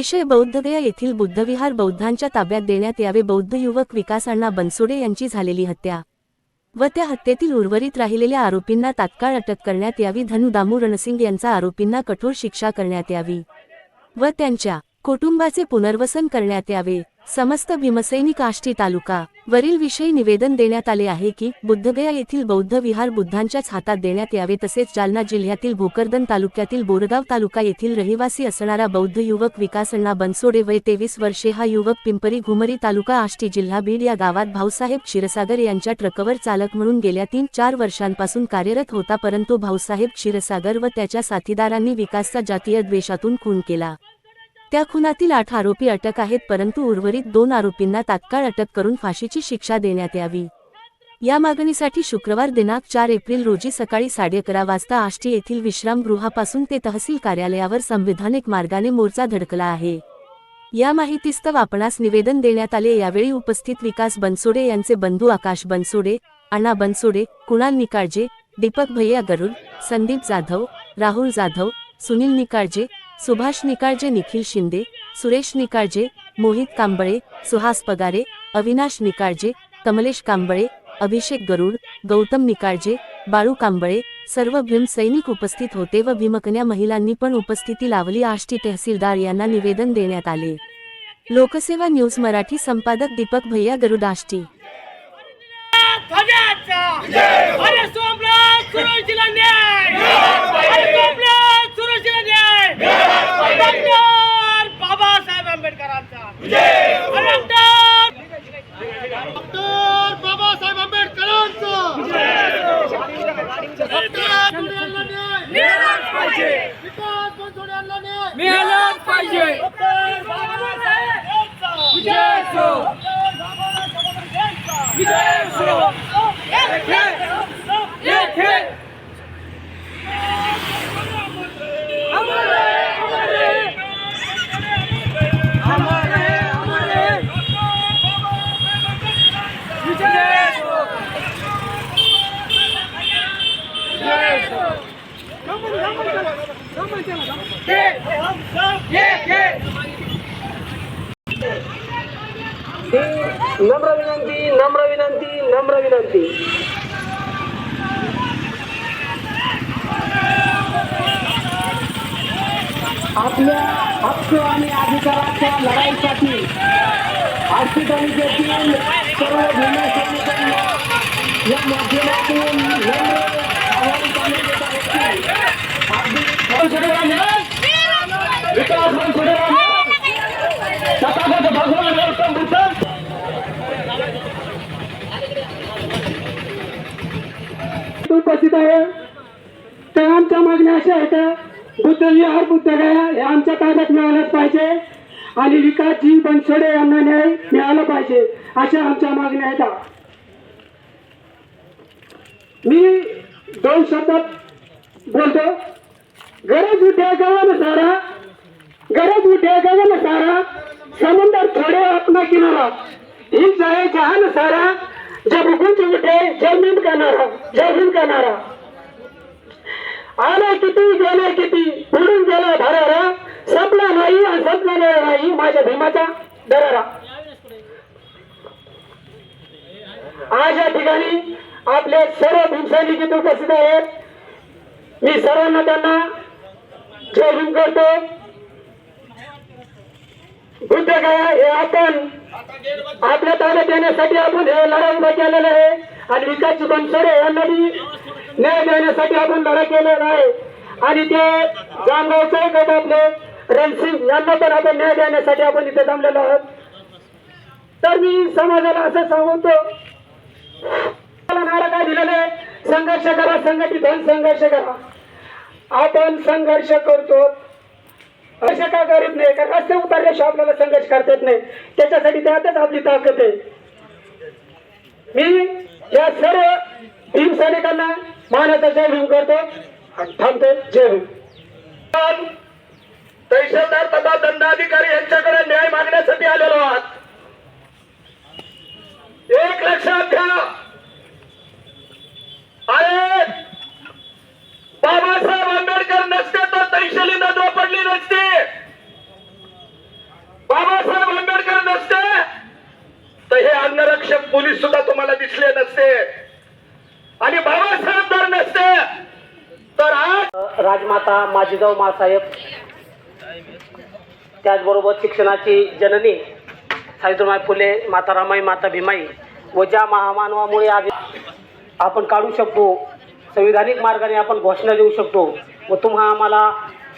विषय बौद्धगया येथील बुद्धविहार बौद्धांच्या ताब्यात देण्यात यावे बौद्ध युवक विकास अण्णा बनसोडे यांची झालेली हत्या व त्या हत्येतील उर्वरित राहिलेल्या आरोपींना तात्काळ अटक करण्यात यावी धनु दामू रणसिंग यांचा आरोपींना कठोर शिक्षा करण्यात यावी व त्यांच्या कुटुंबाचे पुनर्वसन करण्यात यावे समस्त भीमसैनिक आष्टी तालुका वरील विषयी निवेदन देण्यात आले आहे की बुद्धगया येथील बौद्ध विहार बुद्धांच्याच हातात देण्यात यावे तसेच जालना जिल्ह्यातील भोकरदन तालुक्यातील बोरगाव तालुका येथील रहिवासी असणारा बौद्ध युवक विकास अण्णा बनसोडे वय तेवीस वर्षे हा युवक पिंपरी घुमरी तालुका आष्टी जिल्हा बीड या गावात भाऊसाहेब क्षीरसागर यांच्या ट्रकवर चालक म्हणून गेल्या तीन चार वर्षांपासून कार्यरत होता परंतु भाऊसाहेब क्षीरसागर व त्याच्या साथीदारांनी विकासचा जातीय द्वेषातून खून केला. त्या खुनातील आठ आरोपी अटक आहेत परंतु उर्वरित दोन आरोपींना तात्काळ अटक करून फाशीची शिक्षा देण्यात यावी. या मागणीसाठी शुक्रवार दिनांक चार एप्रिल रोजी सकाळी साडे अकरा वाजता आष्टी येथील विश्रामगृहापासून ते तहसील कार्यालयावर संविधानिक मार्गाने मोर्चा धडकला आहे. या माहितीस्तव आपणास निवेदन देण्यात आले यावेळी उपस्थित विकास बनसोडे यांचे बंधू आकाश बनसोडे अण्णा बनसोडे कुणाल निकाळजे दीपक भैया गरुड संदीप जाधव राहुल जाधव सुनील निकाळजे सुभाष निकाळजे निखिल शिंदे सुरेश निकाळजे मोहित कांबळे सुहास पगारे अविनाश निकाळजे कमलेश कांबळे अभिषेक गरुड गौतम निकाळजे बाळू कांबळे सर्व भीमसैनिक उपस्थित होते व भीमकन्या महिलांनी पण उपस्थिती लावली. आष्टी तहसीलदार यांना निवेदन देण्यात आले. लोकसेवा न्यूज मराठी संपादक दीपक भैया गरुड आष्टी. अरे सोमनाथ सुरजीला न्याय अरे सोमनाथ सुरजीला न्याय डॉक्टर बाबासाहेब आंबेडकरांचा. डॉक्टर डॉक्टर बाबासाहेब आंबेडकरांचा. पाहिजे. नम्र विनंती नम्र विनंती नम्र विनंती. आपल्या हक्क आणि अधिकाराच्या लढाईसाठी आर्थिक तालुक्यातील सर्व या माध्यमातून आवाहन करण्यात येत आहे की अगदी बनसोडेराव विकास बनसोडेराव तथागत भगवान गौतम बुद्ध उपस्थित आहे. तर आमच्या मागण्या अशा आहेत. बुद्ध विहार बुद्ध गया हे आमच्या ताब्यात मिळालंच पाहिजे. आणि विकासजी बनसोडे यांना न्याय मिळाला पाहिजे अशा आमच्या मागण्या आहेत. मी दोन शब्दात बोलतो. गरज उठे गवन सारा गरज उठे गगन सारा. समुंदर थोडे अपना किनारा। हिल जाए जहान सारा जब गुंज उठे जमीन का नारा जमीन का नारा। आले किती गेले किती पुढून गेला भरारा। संपला नाही आणि संपलेला नाही माझ्या भीमाचा दरारा। आज या ठिकाणी आपले सर्व भीमसैनिक इथे उपस्थित आहेत. मी सर्वांना त्यांना जय भीम करतो. बुद्ध काय हे आपण आपल्या ताब्यात येण्यासाठी आपण हे लढा उभा केलेला आहे. आणि विकास बनसोडे यांनाही न्याय देण्यासाठी आपण लढा केलेला आहे. आणि ते जामगावचे गट आपले रणसिंग यांना पण आपण न्याय देण्यासाठी आपण इथे जमलेलो आहोत. तर मी समाजाला असं सांगतो नारा काय दिलेलं आहे? संघर्ष करा संघटित होऊन संघर्ष करा. आपण संघर्ष करतो. असं का करत नाही? त्याच्याशी आपल्याला संघर्ष करता येत नाही. त्याच्यासाठी त्यातच आपली ताकद आहे. मी या सर्व भीम सैनिकांना मानाचा जय भीम करतो थांबतो. जय भीम. तहसीलदार तथा दंडाधिकारी यांच्याकडे न्याय मागण्यासाठी आलेलो आहात. एक लक्षात घ्या अरे बाबासाहेब आंबेडकर नसते तर तैशली नदो पडली नसते आवश्यक पोलीस सुद्धा तुम्हाला दिसले नसते आणि बाबासाहेब जर नसते तर आज जिजाऊ माजीजाऊ मासाहेब त्याचबरोबर शिक्षणाची जननी सावित्रीबाई फुले माता रामाई माता भीमाई व ज्या महामानवामुळे आज आपण काढू शकतो संविधानिक मार्गाने आपण घोषणा देऊ शकतो व तुम्हा आम्हाला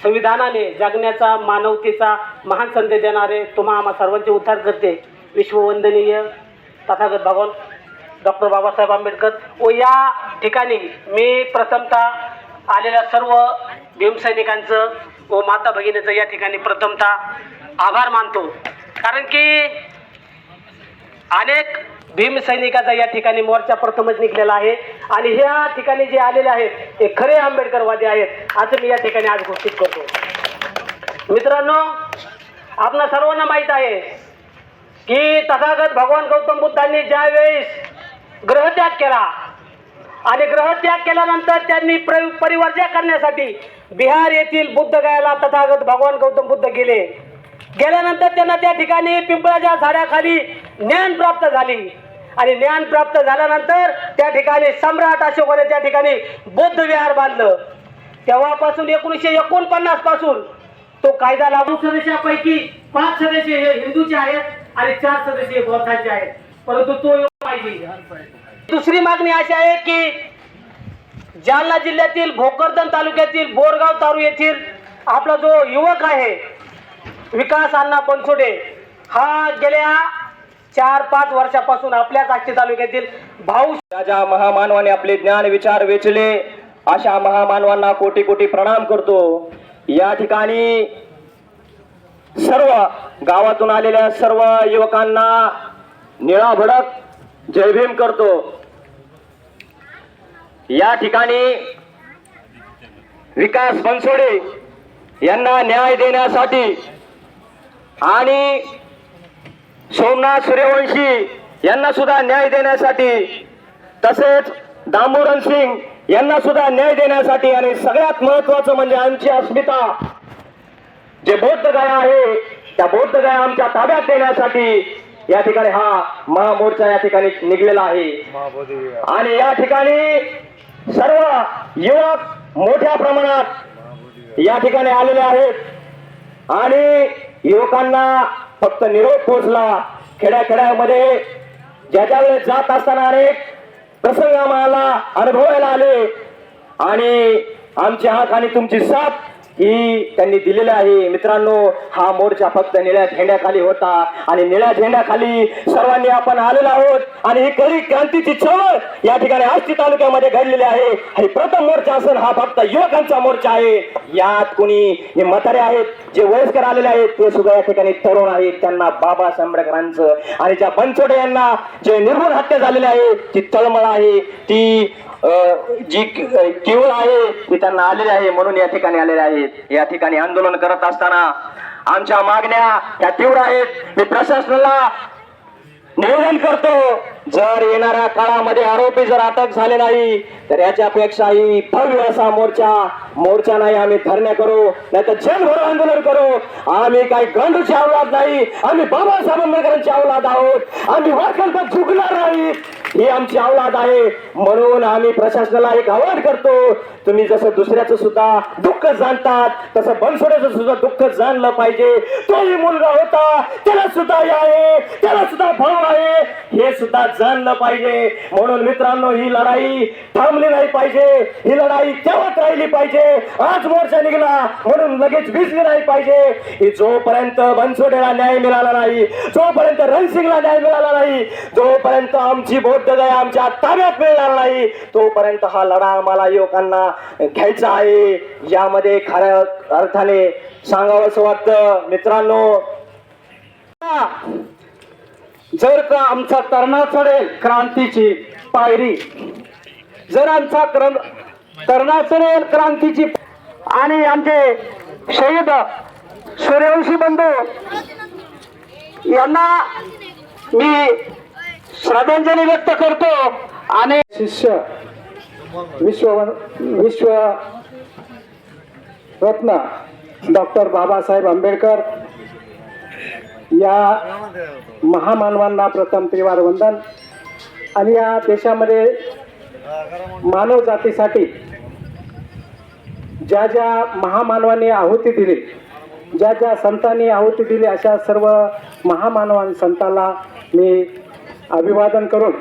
संविधानाने जगण्याचा मानवतेचा महान संदेश देणारे तुम्हा आम्हा सर्वांचे उद्धार करते. विश्ववंदनीय तथागत भगवान डॉक्टर बाबासाहेब आंबेडकर. व या ठिकाणी मी प्रथमतः आलेल्या सर्व भीमसैनिकांचं व माता भगिनीचं या ठिकाणी प्रथमतः आभार मानतो. कारण की अनेक भीमसैनिकाचा या ठिकाणी मोर्चा प्रथमच निघलेला आहे. आणि ह्या ठिकाणी जे आलेले आहेत ते खरे आंबेडकरवादी आहेत असं मी या ठिकाणी आज घोषित करतो. मित्रांनो आपणा सर्वांना माहीत आहे की तथागत भगवान गौतम बुद्धांनी ज्यावेळेस ग्रहत्याग केला आणि ग्रहत्याग केल्यानंतर त्यांनी प्र परिवर्जा करण्यासाठी बिहार येथील बुद्धगयाला तथागत भगवान गौतम बुद्ध गेले. गेल्यानंतर त्यांना त्या ठिकाणी पिंपळाच्या झाडाखाली ज्ञान प्राप्त झाली. आणि ज्ञान प्राप्त झाल्यानंतर त्या ठिकाणी सम्राट अशोकाने त्या ठिकाणी बौद्ध विहार बांधलं. तेव्हापासून एकोणीसशे एकोणपन्नासपासून तो कायदा लागू. सदस्यापैकी पाच सदस्य हे हिंदूचे आहेत आणि चार सदस्य हे बौद्धांचे आहेत. परंतु तो पाहिजे. दुसरी मागणी अशी आहे की जालना जिल्ह्यातील भोकरदन तालुक्यातील बोरगाव तारू येथील आपला जो युवक आहे विकास अण्णा बनसोडे हा गेल्या चार पाच वर्षापासून आपल्याच आष्टी तालुक्यातील भाऊ राजा महामानवाने आपले ज्ञान विचार वेचले. अशा महामानवांना कोटी कोटी प्रणाम करतो. या ठिकाणी सर्व गावातून आलेल्या सर्व युवकांना निळा भडक जय भीम करतो. या ठिकाणी विकास बनसोडे यांना न्याय देण्यासाठी आणि सोमनाथ सूर्यवंशी यांना सुद्धा न्याय देण्यासाठी तसेच दामोदर सिंग यांना सुद्धा न्याय देण्यासाठी आणि सगळ्यात महत्वाचं म्हणजे आमची अस्मिता. जे बौद्ध गया आहे त्या बौद्ध गया आमच्या ताब्यात देण्यासाठी या ठिकाणी हा महामोर्चा या ठिकाणी निघलेला आहे. आणि या ठिकाणी सर्व युवक मोठ्या प्रमाणात या ठिकाणी आलेले आहेत. आणि युवकांना फक्त निरोप पोहोचला. खेड्याखेड्यामध्ये ज्याच्या वेळेस जात असताना अनेक प्रसंग आम्हाला अनुभवायला आले. आणि आमची हात आणि तुमची साथ ही त्यांनी दिलेलं आहे. मित्रांनो हा मोर्चा फक्त निळ्या झेंड्याखाली होता आणि निळ्या झेंड्याखाली सर्वांनी आपण आलेलो आहोत. आणि ही खरी क्रांतीची चळवळ या ठिकाणी आष्टी तालुक्यामध्ये घडलेली आहे. आणि प्रथम मोर्चा असून हा फक्त युवकांचा मोर्चा आहे. यात कुणी जे म्हातारे आहेत जे वयस्कर आलेले आहेत ते सुद्धा या ठिकाणी तरुण आहेत. त्यांना बाबा आंबेडकरांचं आणि ज्या बनसोडे यांना जे निर्मूल हत्या झालेली आहे ती तळमळ आहे. ती जी केवळ आहे ती त्यांना आलेली आहे म्हणून या ठिकाणी आलेले आहेत. या ठिकाणी आंदोलन करत असताना आमच्या मागण्या त्या तीव्र आहेत. मी प्रशासनाला निवेदन करतो जर येणाऱ्या काळामध्ये आरोपी जर अटक झाले नाही तर याच्यापेक्षाही भव्य असा मोर्चा मोर्चा नाही आम्ही धरण्या करू नाही तर जगभर आंदोलन करू. आम्ही काही गांडूची अवलाद नाही आम्ही बाबासाहेब आंबेडकरांची अवलाद आहोत. आम्ही वाकल तर झुकणार नाही. ही आमची औलाद आहे. म्हणून आम्ही प्रशासनाला एक आवाहन करतो तुम्ही जसं दुसऱ्याचं सुद्धा दुःख जाणतात तसं बनसोड्याचं सुद्धा दुःख जाणलं पाहिजे. तोही मुलगा होता त्याला सुद्धा आहे त्याला सुद्धा भाव आहे हे सुद्धा जाणलं पाहिजे. म्हणून मित्रांनो ही लढाई थांबली नाही पाहिजे. ही लढाई तेव्हाच राहिली पाहिजे. आज मोर्चा निघाला म्हणून लगेच भिजली नाही पाहिजे. ही जोपर्यंत बनसोडेला न्याय मिळाला नाही जोपर्यंत रणसिंगला न्याय मिळाला नाही जोपर्यंत आमची बौद्ध गया आमच्या ताब्यात मिळणार नाही. तोपर्यंत हा लढा आम्हाला युवकांना घ्यायचा आहे. यामध्ये खऱ्या अर्थाने सांगावं असं वाटतं. मित्रांनो जर का आमचा तरणा चढेल क्रांतीची पायरी जर आमचा क्रम तरणा चढेल क्रांतीची आणि आमचे शहीद सूर्यवंशी बंधू यांना मी श्रद्धांजली व्यक्त करतो. आणि शिष्य विश्व विश्व रत्न डॉक्टर बाबासाहेब आंबेडकर या महामानवांना प्रथम त्रिवार वंदन आणि या देशामध्ये मानव जातीसाठी ज्या ज्या महामानवांनी आहुती दिली ज्या ज्या संतांनी आहुती दिली अशा सर्व महामानवान संतांना मी अभिवादन करून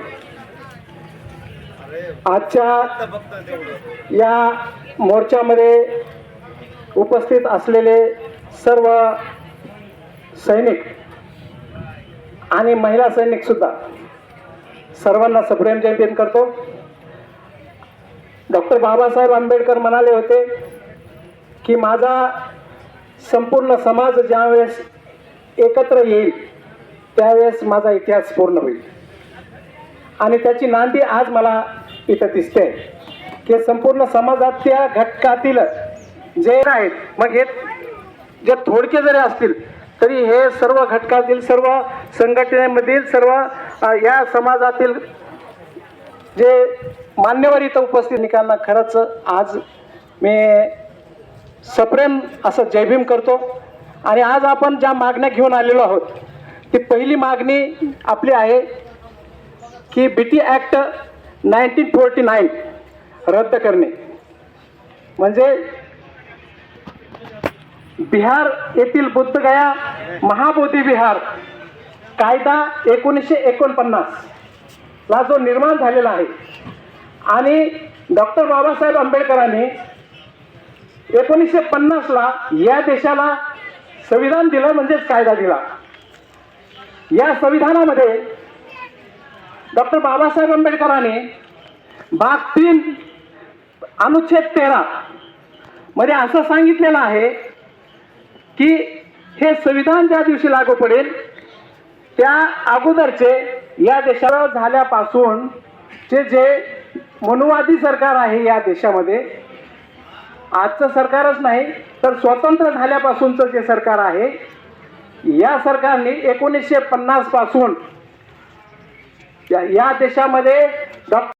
आजच्या या मोर्चामध्ये उपस्थित असलेले सर्व सैनिक आणि महिला सैनिक सुद्धा सर्वांना सप्रेम जयंती करतो. डॉक्टर बाबासाहेब आंबेडकर म्हणाले होते की माझा संपूर्ण समाज ज्यावेळेस एकत्र येईल त्यावेळेस माझा इतिहास पूर्ण होईल. आणि त्याची नांदी आज मला इथं दिसते. की संपूर्ण समाजातल्या घटकातील जे आहेत मग हे जे थोडके जरी असतील तरी हे सर्व घटकातील सर्व संघटनेमधील सर्व या समाजातील जे मान्यवर इथं उपस्थित निकांना खरंच आज मी सप्रेम असं जयभीम करतो. आणि आज आपण ज्या मागण्या घेऊन आलेलो आहोत ती पहिली मागणी आपली आहे की B T act nineteen forty nine रद्द करणे. म्हणजे बिहार येथील बुद्धगया महाबोधी विहार कायदा एकोणीसशे एकोणपन्नास ला जो निर्माण झालेला आहे. आणि डॉक्टर बाबासाहेब आंबेडकरांनी एकोणीसशे पन्नासला या देशाला संविधान दिलं म्हणजेच कायदा दिला. या संविधानामध्ये डॉक्टर बाबासाहेब आंबेडकरांनी भाग तीन अनुच्छेद तेरा मध्ये असं सांगितलेलं आहे की हे संविधान ज्या दिवशी लागू पडेल त्या अगोदरचे या देशाला झाल्यापासून जे जे मनुवादी सरकार आहे या देशामध्ये आजचं सरकारच नाही तर स्वतंत्र झाल्यापासूनचं जे सरकार आहे या सरकारने एकोणीसशे पन्नासपासून या देशामध्ये डॉक्टर